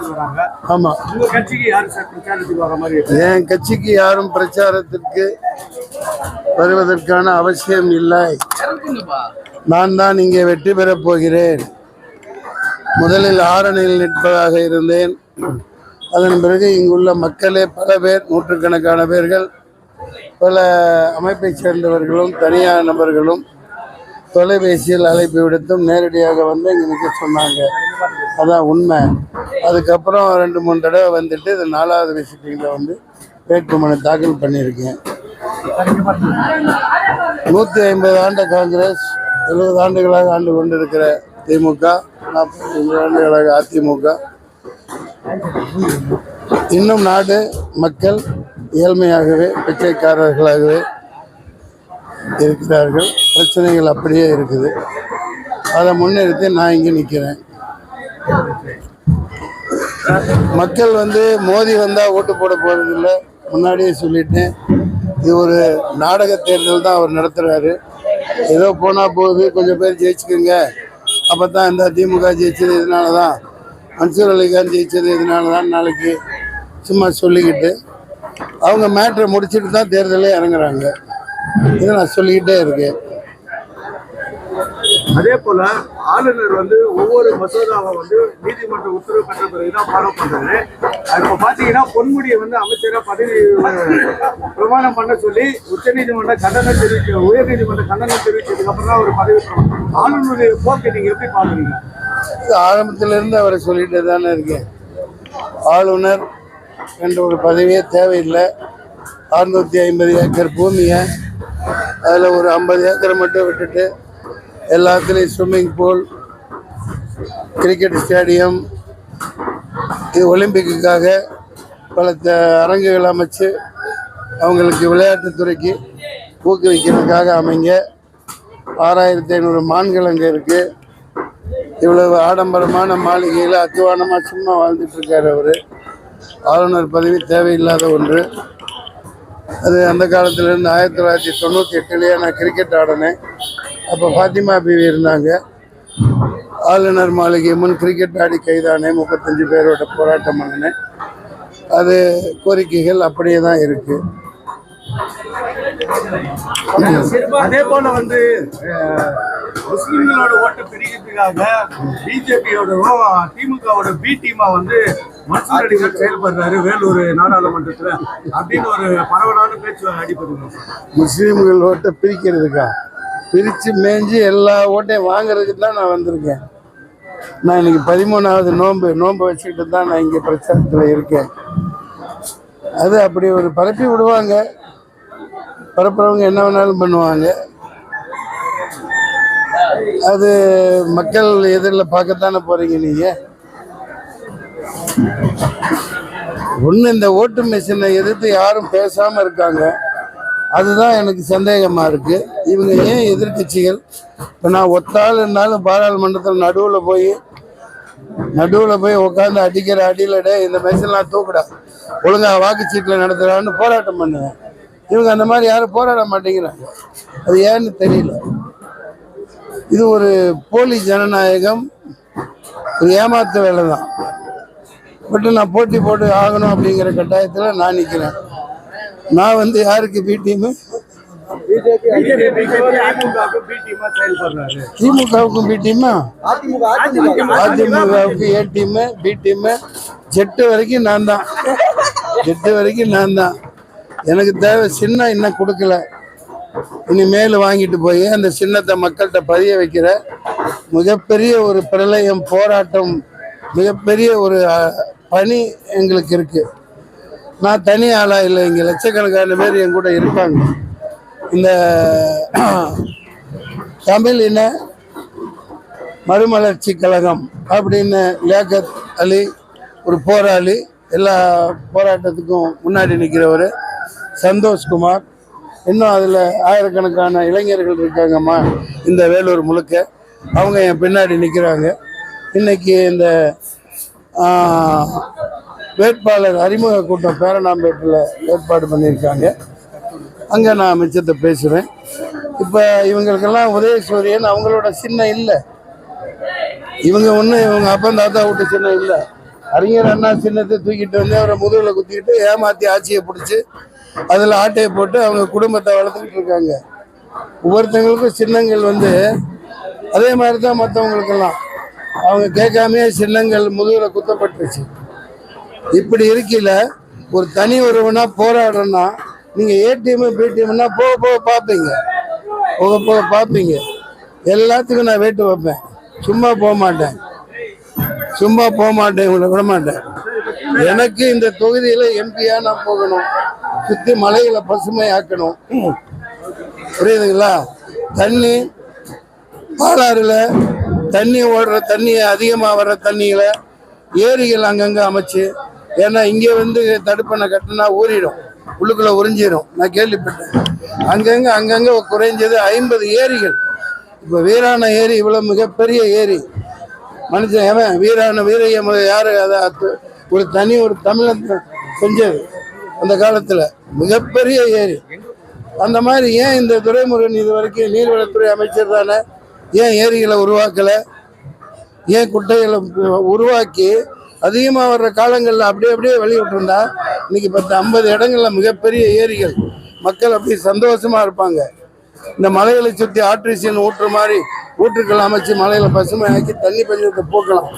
பிரச்சாரத்துக்கு வராங்க ஆமா. உங்க கட்சிக்கு யாரு சார் பிரச்சாரத்துக்கு வர மாதிரி இருக்கு? என் கட்சிக்கு யாரும் பிரச்சாரத்திற்கு வருவதற்கான அவசியம் இல்லை. நான் தான் இங்கே வெற்றி பெறப் போகிறேன். முதலில் ஆரணியில் நிற்பதாக இருந்தேன். அதன் பிறகு இங்குள்ள மக்களே பல பேர் நூற்றுக்கணக்கான பேர்கள் பல அமைப்பைச் சேர்ந்தவர்களும் தனியார் நபர்களும் தொலைபேசியில் அழைப்பு விடுத்தும் நேரடியாக வந்து இங்கே நிற்க சொன்னாங்க. அதான் உண்மை. அதுக்கப்புறம் ரெண்டு மூணு தடவை வந்துட்டு இது நாலாவது விசிட்டிங்கில் வந்து வேட்புமனு தாக்கல் பண்ணியிருக்கேன். நூற்றி ஐம்பது ஆண்டு காங்கிரஸ் எழுபது ஆண்டுகளாக ஆண்டு கொண்டிருக்கிற திமுக நாற்பது ஆண்டுகளாக அதிமுக. இன்னும் நாடு மக்கள் ஏழ்மையாகவே பிச்சைக்காரர்களாகவே இருக்கிறார்கள். பிரச்சனைகள் அப்படியே இருக்குது. அதை முன்னிறுத்தி நான் இங்கே நிற்கிறேன். மக்கள் வந்து மோதி வந்தால் ஓட்டு போட போகிறதில்ல முன்னாடியே சொல்லிட்டேன். இது ஒரு நாடக தேர்தல் தான் அவர் நடத்துகிறாரு ஏதோ போனால் போகுது. கொஞ்சம் பேர் ஜெயிச்சுக்கோங்க. அப்போ தான் இந்த திமுக ஜெயிச்சது இதனால தான் மன்சூர் அலிகான் ஜெயிச்சது இதனால தான் நாளைக்கு சும்மா சொல்லிக்கிட்டு. அவங்க மேட்ரை முடிச்சுட்டு தான் தேர்தலே இறங்குறாங்க. இதை நான் சொல்லிக்கிட்டே இருக்கேன். அதே போல ஆளுநர் வந்து ஒவ்வொரு மசோதாவை வந்து நீதிமன்ற உத்தரவு பெற்ற பிறகுதான் ஃபாலோ பண்றாரு. இப்ப பாத்தீங்கன்னா பொன்முடியை வந்து அமைச்சரா பதவி பிரமாணம் பண்ண சொல்லி உச்சநீதிமன்ற கண்டனம் தெரிவிக்க உயர்நீதிமன்ற கண்டனம் தெரிவிச்சதுக்கு அப்புறம் தான் ஒரு பதவி. ஆளுநருடைய போக்கை நீங்க எப்படி பாக்குறீங்க இது ஆரம்பத்திலிருந்து அவரை சொல்லிட்டு தானே இருக்கேன். ஆளுநர் என்ற ஒரு பதவியே தேவையில்லை. அறுநூற்றி ஐம்பது ஏக்கர் பூமியை அதில் ஒரு ஐம்பது ஏக்கரை மட்டும் விட்டுட்டு எல்லாத்துலேயும் ஸ்விம்மிங் பூல் கிரிக்கெட் ஸ்டேடியம் இது ஒலிம்பிக்குக்காக பல த அரங்குகள் அமைச்சு அவங்களுக்கு விளையாட்டுத்துறைக்கு ஊக்குவிக்கிறதுக்காக அமைங்க. ஆறாயிரத்தி ஐநூறு மான்கள் அங்கே இருக்குது இவ்வளவு ஆடம்பரமான மாளிகையில் அத்துவானமாக சும்மா வாழ்ந்துட்டுருக்கார் அவர். ஆளுநர் பதவி தேவையில்லாத ஒன்று. அது அந்த காலத்திலேருந்து ஆயிரத்தி தொள்ளாயிரத்தி தொண்ணூற்றி எட்டுலேயே நான் கிரிக்கெட் ஆடினேன். அப்போ ஃபாத்திமா பிவி இருந்தாங்க. ஆளுநர் மாளிகை முன் கிரிக்கெட் ஆடி கைதானே முப்பத்தஞ்சு பேரோட போராட்டம் பண்ணினேன். அது கோரிக்கைகள் அப்படியே தான் இருக்குது அதே போல வந்து முஸ்லிம்களோட ஓட்டு பிரிக்கிறதுக்காக பிஜேபியோட திமுகவோட பி டீமா வந்து மன்சூர் செயல்படுறாரு வேலூர் நாடாளுமன்றத்தில் அப்படின்னு ஒரு பரவலான பேச்சு அடிபடுது முஸ்லீம்கள் ஓட்டை பிரிக்கிறதுக்கா? பிரித்து மேய்ஞ்சி எல்லா ஓட்டையும் வாங்குறதுக்கு தான் நான் வந்திருக்கேன். நான் இன்னைக்கு பதிமூணாவது நோன்பு நோன்பு வச்சுக்கிட்டு தான் நான் இங்கே பிரச்சாரத்தில் இருக்கேன். அது அப்படி ஒரு பரப்பி விடுவாங்க. பரப்புறவங்க என்ன வேணாலும் பண்ணுவாங்க. அது மக்கள் எதிரில் பார்க்கத்தானே போகிறீங்க நீங்கள் ஒன்று இந்த ஓட்டு மிஷினை எதிர்த்து யாரும் பேசாமல் இருக்காங்க. அதுதான் எனக்கு சந்தேகமாக இருக்குது இவங்க ஏன் எதிர்க்கட்சிகள்? இப்போ நான் ஒத்தாள் இருந்தாலும் பாராளுமன்றத்தில் நடுவில் போய் நடுவில் போய் உட்காந்து அடிக்கிற அடியிலடே இந்த மெஷின்லாம் தூக்குடா. ஒழுங்காக வாக்குச்சீட்டில் நடத்துகிறான்னு போராட்டம் பண்ணுவேன். இவங்க அந்த மாதிரி யாரும் போராட மாட்டேங்கிறாங்க. அது ஏன்னு தெரியல. இது ஒரு போலி ஜனநாயகம். ஒரு ஏமாத்து வேலை தான் பட் நான் போட்டி போட்டு ஆகணும் அப்படிங்கிற கட்டாயத்தில் நான் நிற்கிறேன் நான் வந்து யாருக்கு பி டீமு திமுகவுக்கும் பி டீமா அதிமுகவுக்கு ஏ டீமு பி டீமு ஜெட்டு வரைக்கும் நான் தான். ஜெட்டு வரைக்கும் நான் தான். எனக்கு தேவை சின்ன இன்னும் கொடுக்கல. இனிமேல் வாங்கிட்டு போய் அந்த சின்னத்தை மக்கள்கிட்ட பதிய வைக்கிற மிகப்பெரிய ஒரு பிரளயம் போராட்டம் மிகப்பெரிய ஒரு பணி எங்களுக்கு இருக்கு. நான் தனி ஆளாக இல்லை இங்கே லட்சக்கணக்கான பேர் என் கூட இருக்காங்க. இந்த தமிழ் இன மறுமலர்ச்சி கழகம் அப்படின்னு லேகத் அலி ஒரு போராளி எல்லா போராட்டத்துக்கும் முன்னாடி நிற்கிறவர் சந்தோஷ்குமார் இன்னும் அதில் ஆயிரக்கணக்கான இளைஞர்கள் இருக்காங்கம்மா இந்த வேலூர் முழுக்க. அவங்க என் பின்னாடி நிற்கிறாங்க இன்னைக்கு இந்த வேட்பாளர் அறிமுக கூட்டம் பேரணாம்பேட்டில் ஏற்பாடு பண்ணியிருக்காங்க. அங்கே நான் மிச்சத்தை பேசுகிறேன் இப்போ இவங்களுக்கெல்லாம் உதயசூரியன் அவங்களோட சின்ன இல்லை. இவங்க ஒன்றும் இவங்க அப்பா தாத்தா விட்டு சின்ன இல்லை. அறிஞர் அண்ணா சின்னத்தை தூக்கிட்டு வந்து அவரை முதுகில் குத்திக்கிட்டு ஏமாற்றி ஆட்சியை பிடிச்சி அதில் ஆட்டையை போட்டு அவங்க குடும்பத்தை வளர்த்துக்கிட்டு இருக்காங்க. ஒவ்வொருத்தங்களுக்கும் சின்னங்கள் வந்து அதே மாதிரி தான் மற்றவங்களுக்கெல்லாம். அவங்க கேட்காமையே சின்னங்கள் முதுகில் குத்தப்பட்டுருச்சு. இப்படி இருக்கையில் ஒரு தனி ஒருவனா போராடுறோன்னா நீங்கள் ஏடிஎம் பிடிஎம்னா போக போக பார்ப்பீங்க. போக போக பார்ப்பீங்க. எல்லாத்துக்கும் நான் வேட்டு வைப்பேன். சும்மா போக மாட்டேன். சும்மா போக மாட்டேன் இவங்களை விட மாட்டேன். எனக்கு இந்த தொகுதியில் எம்பியா நான் போகணும். சுற்றி மலைகளை பசுமையாக்கணும். புரியுதுங்களா? தண்ணி பாலாறுல தண்ணி ஓடுற தண்ணி அதிகமாக வர்ற தண்ணியில் ஏரிகள் அங்கங்கே அமைச்சு ஏன்னா இங்கே வந்து தடுப்பணை கட்டினா ஊறிடும் உள்ளுக்குள்ளே உறிஞ்சிடும் நான் கேள்விப்பட்டேன். அங்கங்கே அங்கங்கே குறைஞ்சது ஐம்பது ஏரிகள். இப்போ வீராண ஏரி இவ்வளோ மிகப்பெரிய ஏரி. மனுஷன் எவன் வீரான வீரைய யார்? அதை ஒரு தனி ஒரு தமிழன் செஞ்சது அந்த காலத்தில். மிகப்பெரிய ஏரி. அந்த மாதிரி ஏன் இந்த துறைமுருகன் இது வரைக்கும் நீர்வளத்துறை அமைச்சர் தானே ஏன் ஏரிகளை உருவாக்கலை? ஏன் குட்டைகளை உருவாக்கி அதிகமாக வர்ற காலங்களில் அப்படியே அப்படியே வெளியிட்டிருந்தா இன்னைக்கு பத்து ஐம்பது இடங்களில் மிகப்பெரிய ஏரிகள். மக்கள் அப்படி சந்தோஷமாக இருப்பாங்க. இந்த மலைகளை சுற்றி ஆட்ரிசியன் ஊற்று மாதிரி ஊற்றுக்கள் அமைச்சு மலையில பசுமையாக்கி தண்ணி பஞ்சத்தை போக்கலாம்.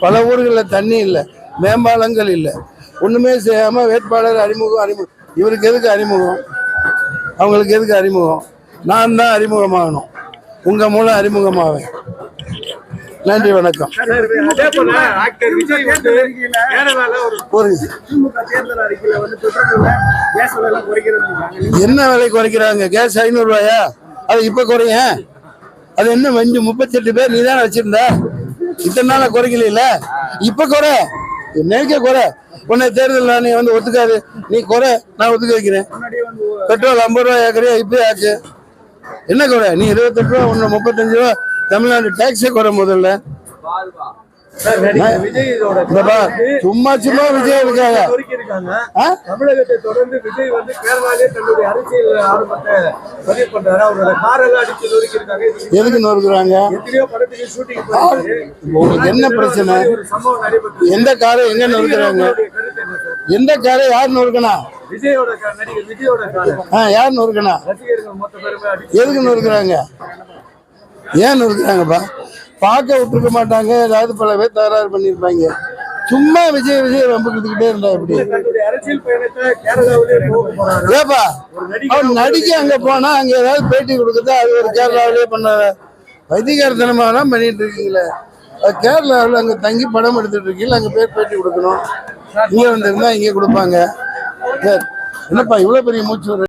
பல ஊர்களில் தண்ணி இல்லை மேம்பாலங்கள் இல்லை. ஒன்றுமே செய்யாமல் வேட்பாளர் அறிமுகம் அறிமுகம். இவருக்கு எதுக்கு அறிமுகம்? அவங்களுக்கு எதுக்கு அறிமுகம்? நான் தான் அறிமுகமாகணும். உங்கள் மூலம் அறிமுகமாவேன். நன்றி வணக்கம். என்ன விலை குறைக்கிறாங்க? கேஸ் ஐநூறுரூவாயா அது இப்போ குறைய? அது என்ன வஞ்சு முப்பத்தெட்டு பேர் நீ தானே வச்சிருந்த? இத்தனை நாளா குறைக்கல இப்போ குறை. என்னைக்கே குறை. உன்னை தேர்தல் நீ வந்து ஒத்துக்காது. நீ குறை. நான் ஒத்துக்க வைக்கிறேன். பெட்ரோல் ஐம்பது ரூபாய் ஏக்கரையா இப்போ ஆச்சு என்ன குறை? நீ இருபத்தெட்டு ரூபா ஒன்று முப்பத்தஞ்சு ரூபா தமிழ்நாடு டேக்ஸே குறை முதல்ல. சும்மா சும்மா விஜய் இருக்காங்க. தமிழகத்தை தொடர்ந்து விஜய் வந்து கேரளாலே தன்னுடைய அரசியல் ஆர்வத்தை பதிவு பண்றாரு. அவரோட காரெல்லாம் அடிச்சு நொறுக்கியிருக்காங்க. இது எதுக்கு நொறுக்குறாங்க? உங்களுக்கு என்ன பிரச்சனை? எந்த காரை எங்க நொறுக்குறாங்க? எந்த காரை யார் நொறுக்கணா விஜயோட கா- நடிகர் விஜயோட காரை. ஆ யார் நொறுக்கணா எதுக்கு நொறுக்குறாங்க? ஏன் நொறுக்குறாங்கப்பா? பார்க்க விட்டுருக்க மாட்டாங்க. ஏதாவது பல பேர் தகராறு பண்ணியிருப்பாங்க. சும்மா விஜய் விஜய் வம்புக்கிட்டே இருந்தா எப்படி? ஏப்பா அவர் நடிக்க அங்க போனா அங்க ஏதாவது பேட்டி கொடுக்குறதா அது ஒரு கேரளாவிலே பண்ண வைத்தியகாரத்தனமாலாம் பண்ணிட்டு இருக்கீங்களே. கேரளாவில் அங்க தங்கி படம் எடுத்துட்டு இருக்கீங்களா அங்க போய் பேட்டி கொடுக்கணும். இங்க வந்திருந்தா இங்கே கொடுப்பாங்க. என்னப்பா இவ்வளவு பெரிய மூச்சு